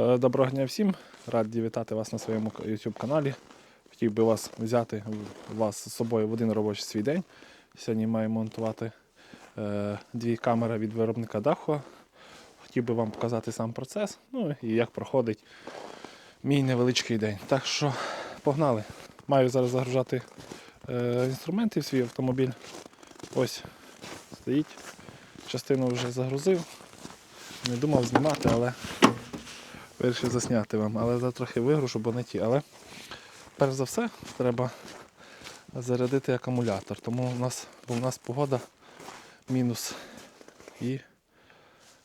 Е, Доброго дня всім. Радий вітати вас на своєму YouTube каналі. Хотів би вас взяти вас з собою в один робочий свій день. Сьогодні маю монтувати е, дві камери від виробника Дахо. Хотів би вам показати сам процес, ну і як проходить мій невеличкий день. Так що погнали. Маю зараз загружати е, інструменти в свій автомобіль. Ось стоїть. Частину вже загрузив. Не думав знімати, але вирішив засняти вам. Але за трохи вигрушу, бо не ті. Але перш за все треба зарядити акумулятор. Тому у нас, бо у нас погода мінус. І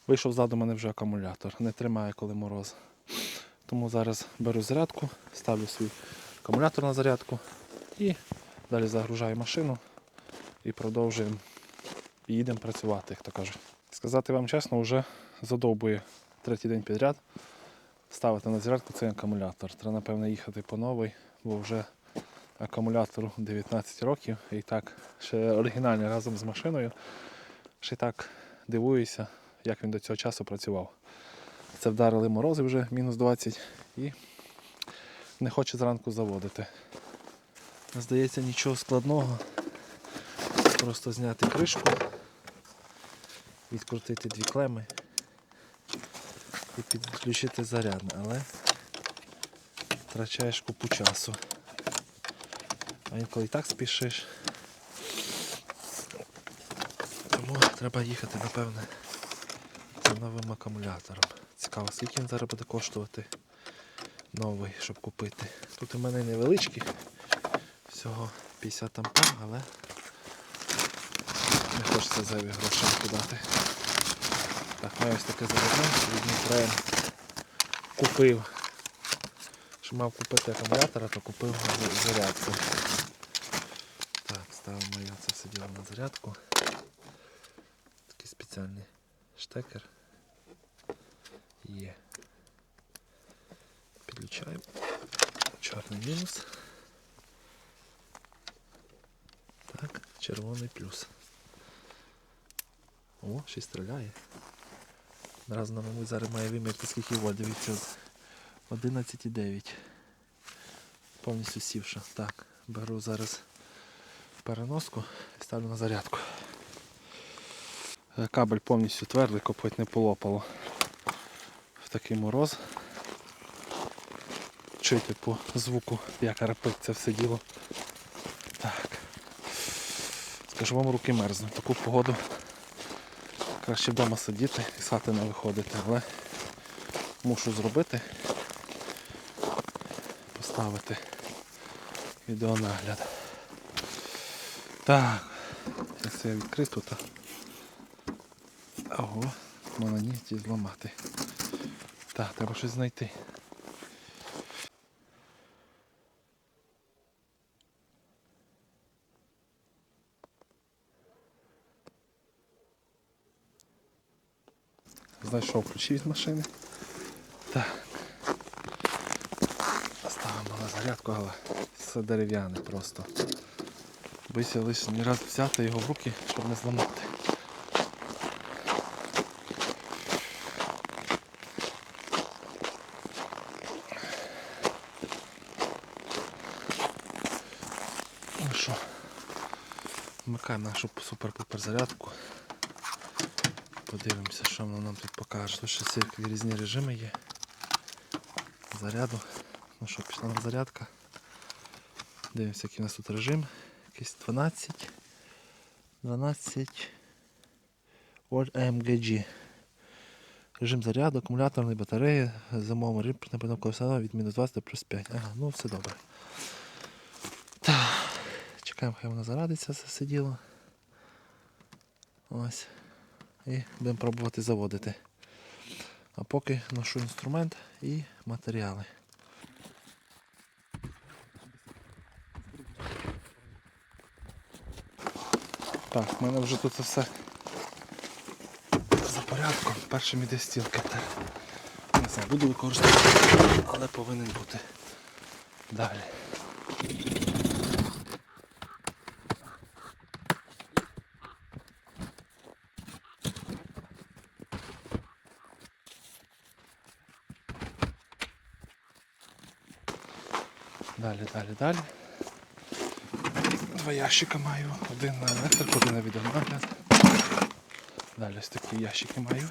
вийшов ззаду мене вже акумулятор. Не тримає, коли мороз. Тому зараз беру зарядку, ставлю свій акумулятор на зарядку і далі загружаю машину і продовжуємо. Їдемо працювати, як то кажуть. Сказати вам чесно, вже задовбує третій день підряд ставити на зарядку цей акумулятор. Треба, напевно, їхати по новий, бо вже акумулятору 19 років і так ще оригінальний разом з машиною. Ще так дивуюся, як він до цього часу працював. Це вдарили морози вже мінус 20 і не хоче зранку заводити. Здається, нічого складного. Просто зняти кришку, відкрутити дві клеми і підключити зарядне, але втрачаєш купу часу. А інколи і так спішиш. Тому треба їхати, напевне, за новим акумулятором. Цікаво, скільки він зараз буде коштувати новий, щоб купити. Тут у мене невеличкий, всього 50 ампер, але не хочеться зайві гроші кидати. Так, маю ось таке від Мікроен купив. Що мав купити акумулятора, то купив зарядку. Так, ставимо я це все діло на зарядку. Такий спеціальний штекер. Є. Підключаємо. Чорний мінус. Так, червоний плюс. О, й стріляє. Раз на мабуть, зараз має вимірти скільки вольт. Дивіться, 11,9. Повністю сівша. Так, беру зараз переноску і ставлю на зарядку. Е, Кабель повністю твердий, копоть не полопало. В такий мороз. Чуйте по звуку, як репить це все діло. Так. Скажу вам, руки мерзнуть. Таку погоду краще вдома сидіти і з не виходити, але мушу зробити, поставити відеонагляд. Так, це я відкрив тут. Ого, можна ті зламати. Так, треба щось знайти. Знайшов ключі від машини. Так. Ставимо на зарядку, але все дерев'яне просто. Лише ні раз взяти його в руки, щоб не зламати. Ну що, вмикаємо нашу супер-пупер зарядку. Подивимося, що воно нам тут покаже. Тут ще всякі різні режими є. Заряду. Ну що, пішла на зарядка. Дивимося, який у нас тут режим. Якийсь 12. 12 Volt AMGG. Режим заряду, акумуляторної батареї, зимовий режим напевно села від мінус 20 до плюс 5. Ага, ну все добре. Так. Чекаємо, хай воно зарадиться все діло. Ось і будемо пробувати заводити. А поки ношу інструмент і матеріали. Так, в мене вже тут все за порядком. Першим іде стіл катер. Не знаю, буду використовувати, але повинен бути далі. Далі, далі. Два ящика маю. Один на електрику, один на відеонагляд. Далі ось такі ящики маю.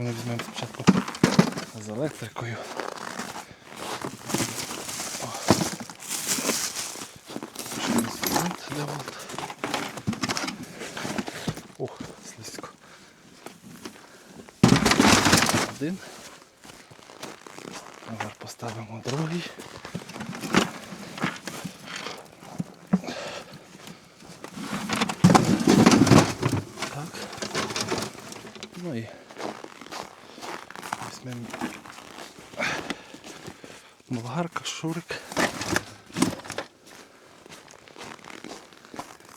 Напевно візьмемо спочатку з електрикою. О. Ще інструмент для вод. Ух, слизько. Один. Тепер поставимо другий. Так. Ну і візьмемо болгарка, шурик.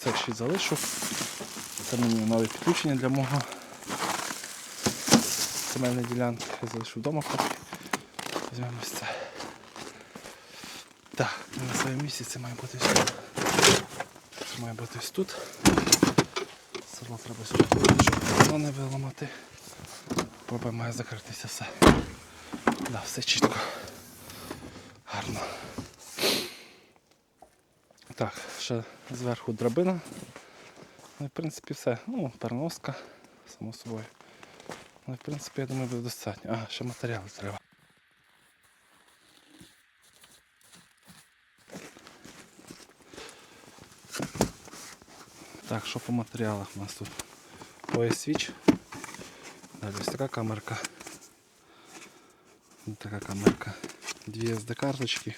Це ще залишу. Це мені нове підключення для мого земельної ділянки. Я залишу вдома поки. Візьмемо це. Так, на своєму місці це має бути ось. Це має бути ось тут. Село треба сюди, щоб воно не виламати. Проба має закритися все. Да, все чітко. Гарно. Так, ще зверху драбина. Ну, в принципі, все. Ну, переноска, само собою. Ну, в принципі, я думаю, буде достатньо. А, ще матеріали треба. Так, що по матеріалах у нас тут? Пояс свіч. Далі ось така камерка. Ось така камерка. Дві SD карточки.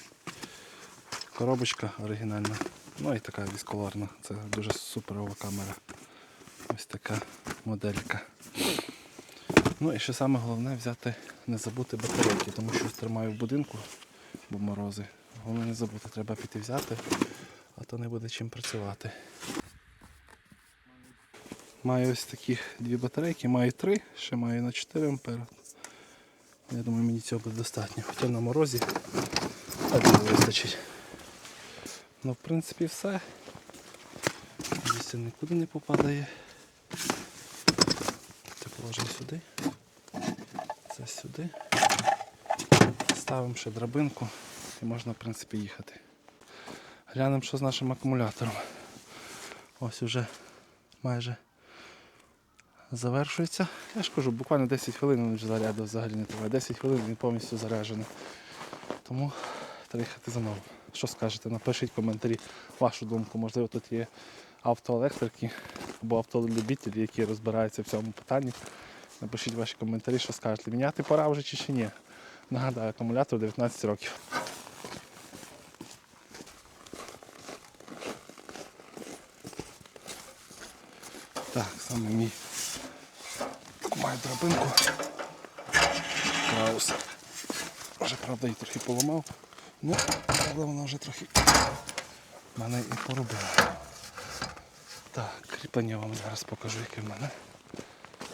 Коробочка оригінальна. Ну і така вісколарна. Це дуже суперова камера. Ось така моделька. Ну і ще саме головне взяти, не забути батарейки, тому що тримаю в будинку, бо морози. Головне не забути, треба піти взяти, а то не буде чим працювати. Маю ось такі дві батарейки, маю три, ще маю на 4 ампера. Я думаю, мені цього буде достатньо. Хоча на морозі один вистачить. Ну, в принципі, все. Місце нікуди не попадає. Це положимо сюди. Це сюди. Ставимо ще драбинку і можна в принципі їхати. Глянемо, що з нашим акумулятором. Ось уже майже завершується. Я ж кажу, буквально 10 хвилин він вже заряду взагалі не триває. 10 хвилин він повністю заряджений. Тому треба їхати за мною. Що скажете? Напишіть в коментарі вашу думку. Можливо, тут є автоелектрики або автолюбителі, які розбираються в цьому питанні. Напишіть ваші коментарі, що скажете. Міняти пора вже чи ще ні. Нагадаю, акумулятор 19 років. Так, саме мій маю драбинку. Краус. Вже правда її трохи поламав. Ну, правда вона вже трохи мене і поробила. Так, кріплення вам зараз покажу, яке в мене.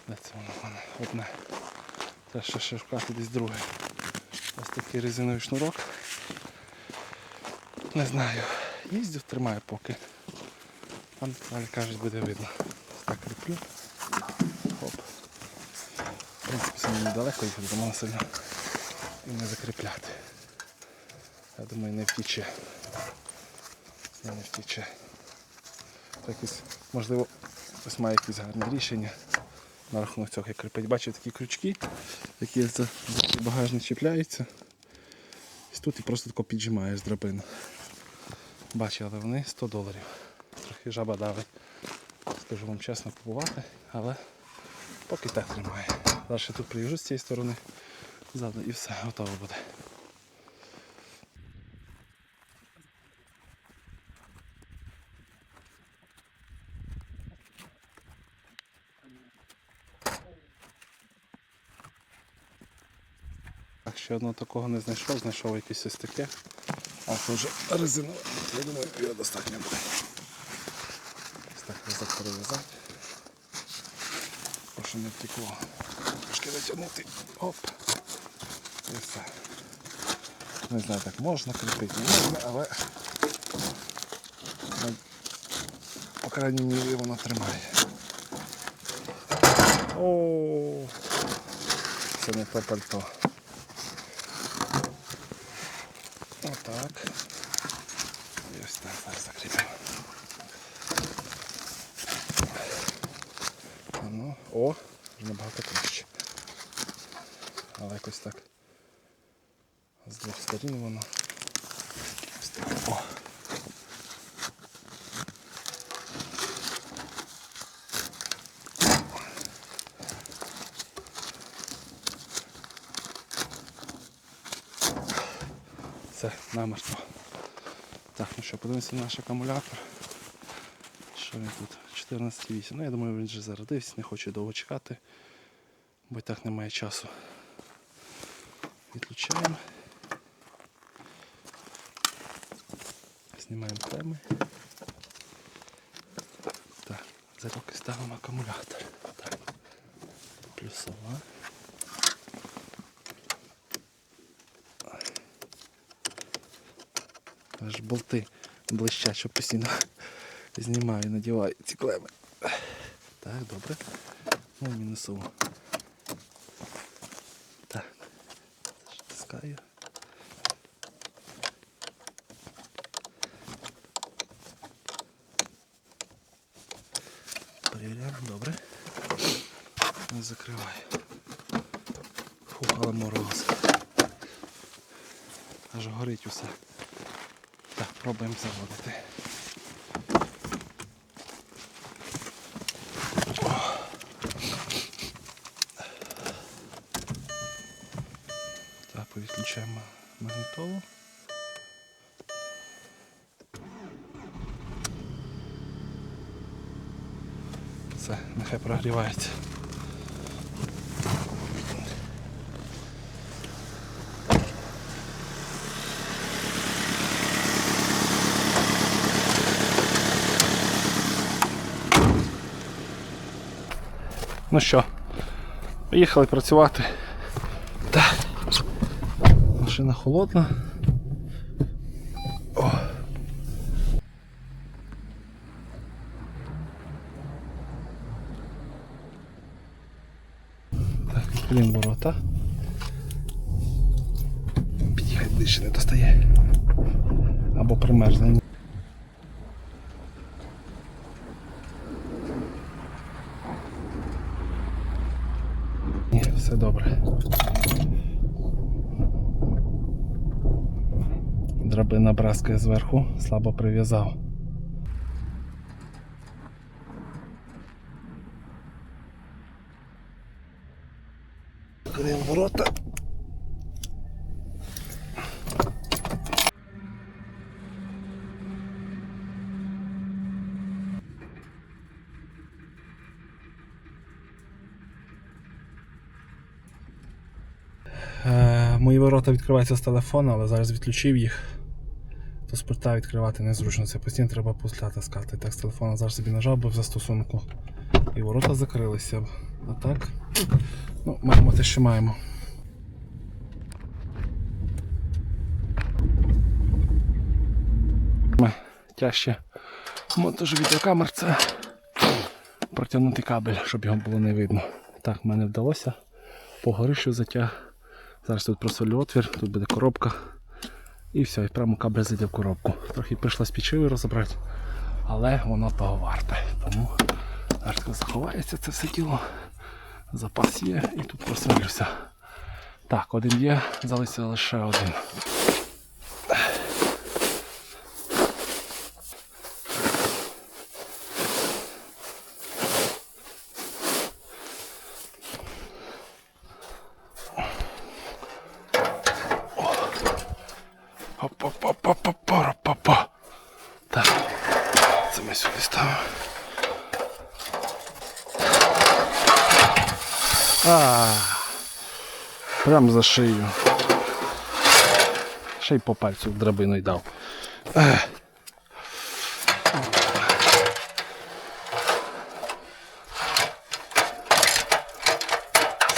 Де це воно в мене? Одне. Треба ще шукати десь друге. Ось такий резиновий шнурок. Не знаю. Їздив, тримаю поки. Там далі кажуть, буде видно. Так кріплю. Хоп. В принципі, це недалеко їхати, тому сильно і не закріпляти. Я думаю, не втіче. Не, втіче. Так, ось, можливо, хтось має якісь гарні рішення на рахунок цього, як кріпить. Бачите такі крючки, які за багажник чіпляються. Ось тут і просто тако піджимаєш драбину. Бачили вони 100 доларів. Трохи жаба давить. Скажу вам чесно купувати, але поки так тримає. Далі тут приїжджу з цієї сторони ззаду і все, готово буде. Ще одного такого не знайшов, знайшов якесь ось таке. А вже резинове. Я думаю, його достатньо буде. Ось так разок перев'язати. Прошу не втекло. Трошки витягнути. Оп. І все. Не знаю, так можна кріпити, не можна, але ну, по крайній мірі воно тримає. О, це не то пальто. Отак. І ось так зараз закріпимо. А Ну, о, набагато краще. Але якось так. З двох сторін воно. О. Це намертво. Так, ну що, подивимося на наш акумулятор. Що він тут? 14,8. Ну я думаю, він вже зарядився, не хочу довго чекати, бо і так немає часу. Відключаємо. Знімаємо теми. Так, зарядки ставимо акумулятор. Так. Плюсова. Аж болти блищать, що постійно знімаю, надіваю ці клеми. Так, добре. Ну, мінусово. Так. Стискаю. Перевіряємо, добре. Не закриваю. Фух, але мороз. Аж горить усе. Так, пробуємо заводити. Так, повідключаємо магнітолу. Все, нехай прогрівається. Ну що, поїхали працювати. Машина холодна. О. Так, відкриємо ворота. Під'їхати ближче не достає. Або примерзне. Все добре. Драбина браскає зверху, слабо прив'язав. Відкриємо ворота. Е, Мої ворота відкриваються з телефона, але зараз відключив їх. Пульта відкривати незручно. Це постійно треба пусля таскати. Так, з телефона зараз собі нажав би в застосунку. І ворота закрилися. б. А так, ну, маємо те, що маємо. Тяжче монтаж відеокамер це протягнути кабель, щоб його було не видно. Так, в мене вдалося. По горищу затяг. Зараз тут просолю отвір, тут буде коробка. І все, і прямо кабель зайде в коробку. Трохи прийшлось пічивою розібрати, але воно того варте. Тому зараз заховається це все тіло. Запас є і тут просолюся. Так, один є, залишився лише один. Опа-па-па-па-па-па. Так, це ми сюди ставимо. А, прям за шию. Ще й по пальцю драбину й дав.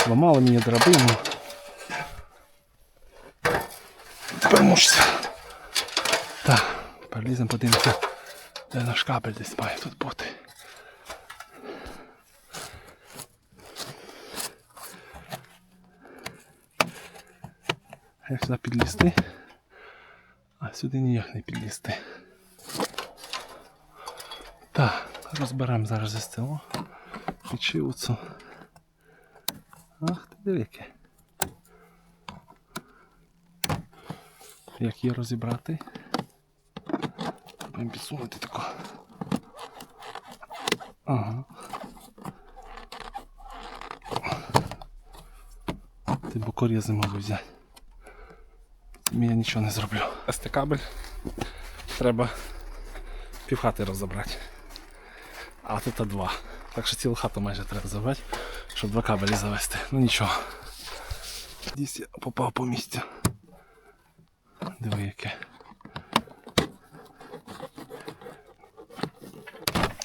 Зламали мені драбину. Мучиться. Так, поліземо подивимося, де наш кабель десь має тут бути. Як сюди підлізти, а сюди ніяк не підлізти. Так, розберемо зараз СТО. Підшивуцу. Ах ти дивіки. Як її розібрати? Будемо підсунути тако. Ага. Ти бокорізи можу взяти. Я нічого не зроблю. СТ кабель треба півхати розібрати. А тут два. Так що цілу хату майже треба забрати, щоб два кабелі завести. Ну нічого. Десь я попав по місцю. Диви яке.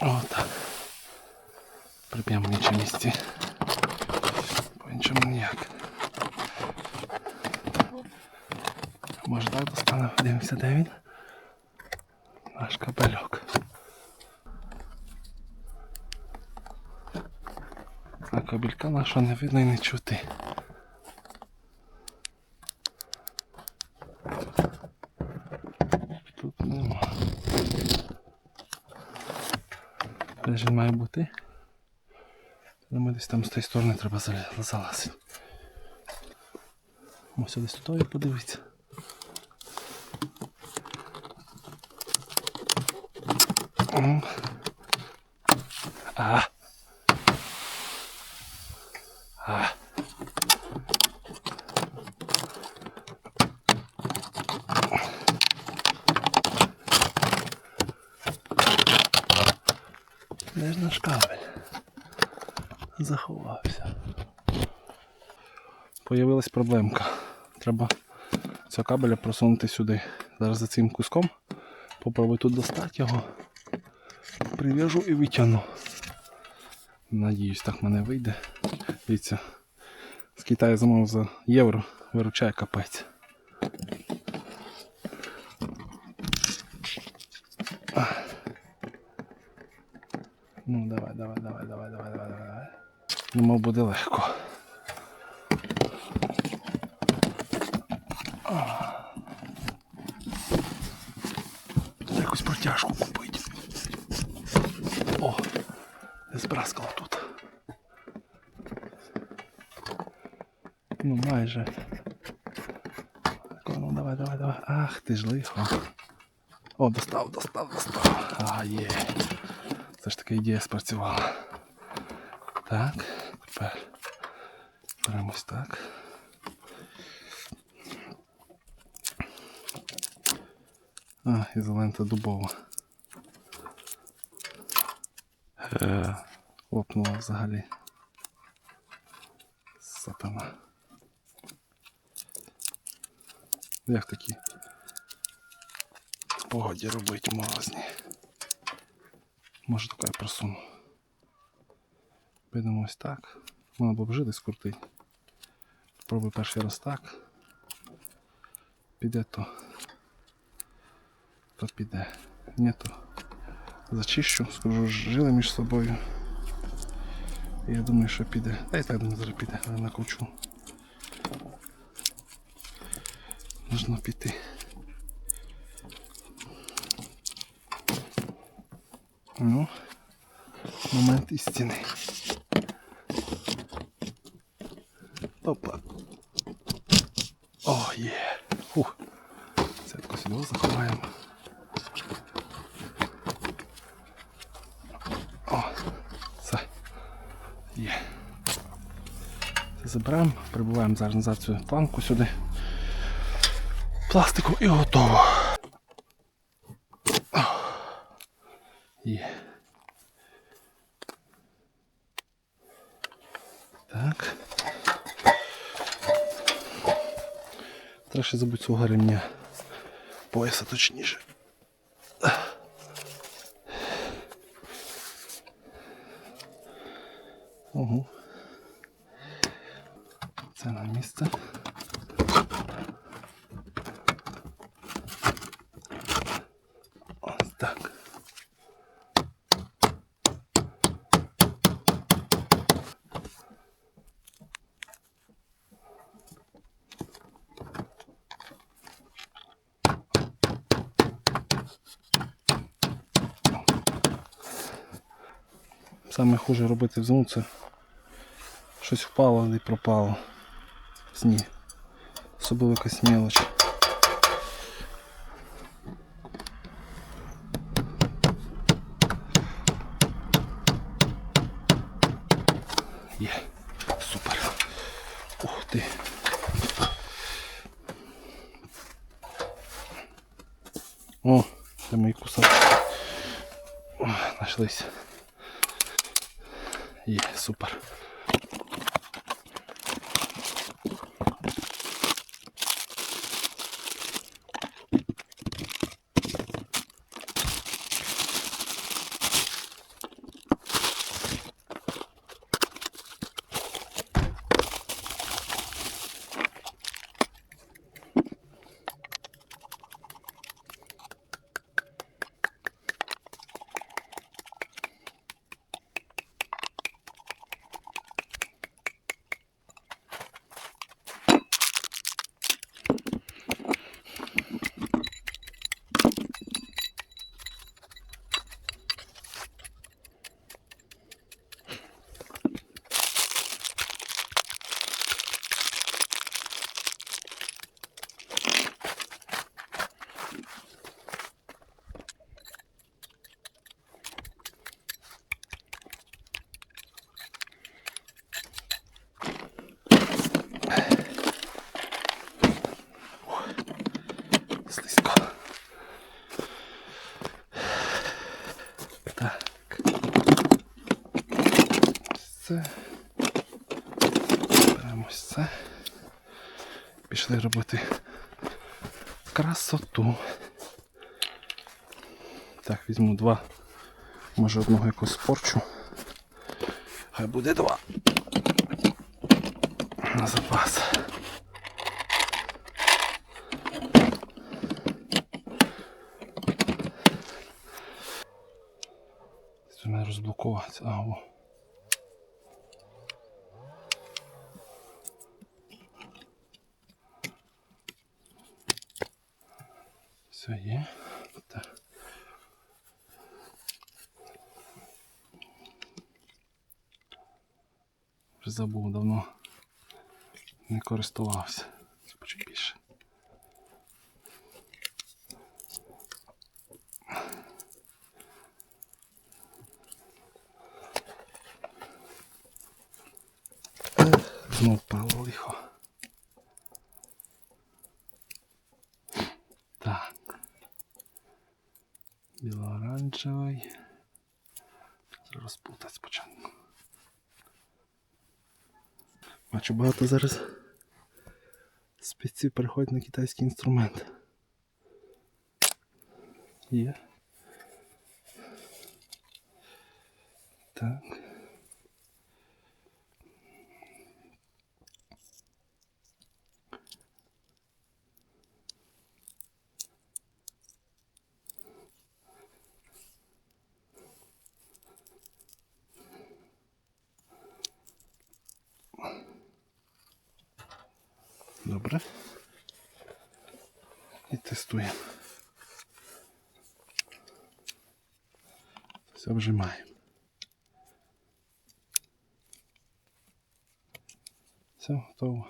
О, так. Приб'ємо в іншому місці. По іншому ніяк. Може так достанемо, дивимося, де він. Наш кабельок. А кабелька нашого не видно і не чути. Тут нема. Де ж він має бути? Думаю, десь там з тієї сторони треба залазити. Ось десь туди подивитися. М. А. А. Де ж наш кабель? Заховався. Появилась проблемка. Треба цього кабеля просунути сюди. Зараз за цим куском попробую тут достати його. Прив'яжу і витягну. Надіюсь, так мене вийде. Дивіться, з Китаю замовив за євро, виручає капець. Ну давай, давай, давай, давай, давай, давай, давай. Думав буде легко. Треба Якусь протяжку купити. О, збраскало тут. Ну майже. Так, Ну давай, давай, давай. Ах, ти ж лихо. О, достав, достав, достав. А, є. Це ж таки ідея спрацювала. Так, тепер беремо ось так. А, ізолента дубова. Е, лопнула взагалі. Сатана. Як такі погоді робить морозні. Може таке я просуну. Підемо ось так. Можна б вжити скрутить. Спробуй перший раз так. Піде то. То піде. Ні то. Зачищу, скажу, жили між собою. Я думаю, що піде. Та й так думаю, зараз піде, але накручу. Можна піти. Ну, момент істини. Опа. О, є. Фух. Це тако сюди заховаємо. О, це є. Це заберемо, прибуваємо зараз назад цю планку сюди. пластику і готово. Ще забудь свого ремня. Пояса точніше. Угу. Це на місце. Саме хуже робити в зиму це щось впало і пропало. Сні. Особливо якась мелоч. Є. Супер. Ух ти. О, де мої кусочки. О, Нашлись. Є, супер. Пішли робити красоту. Так, візьму два. Може одного якось спорчу. Хай буде два. На запас. Це мене розблокуватися. А, о. Все є. Так. Вже забув давно. Не користувався. Почуть більше. Знов впало лихо. Так. Біло-оранжевий. Розпутати спочатку. Бачу, багато зараз спеців переходять на китайський інструмент. Є. Так. Все вжимаємо. Все, готово.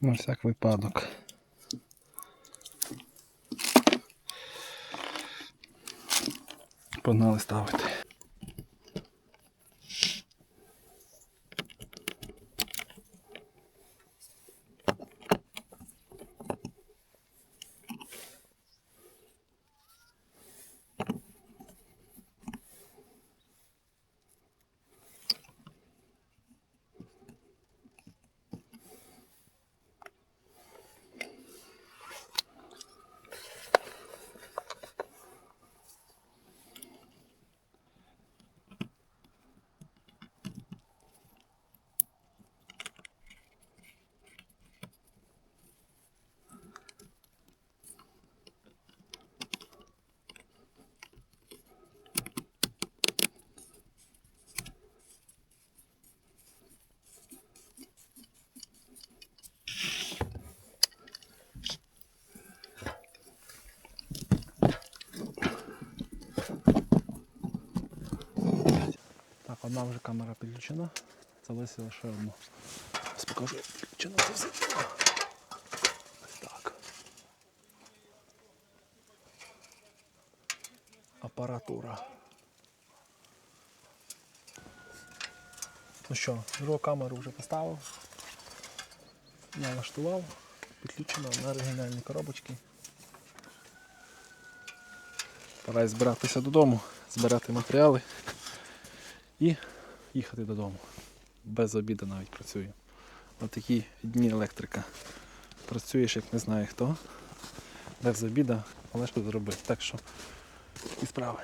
На всяк випадок. Погнали ставити. Одна вже камера підключена. Залишила ще одну. Ось покажу, підключено це все. Ось так. Апаратура. Ну що, другу камеру вже поставив. Налаштував, підключено на оригінальні коробочки. Пора збиратися додому, збирати матеріали і їхати додому. Без обіду навіть працюю. Отакі дні електрика. Працюєш як не знаю хто, без обіду, але тут зробити. Так що і справи.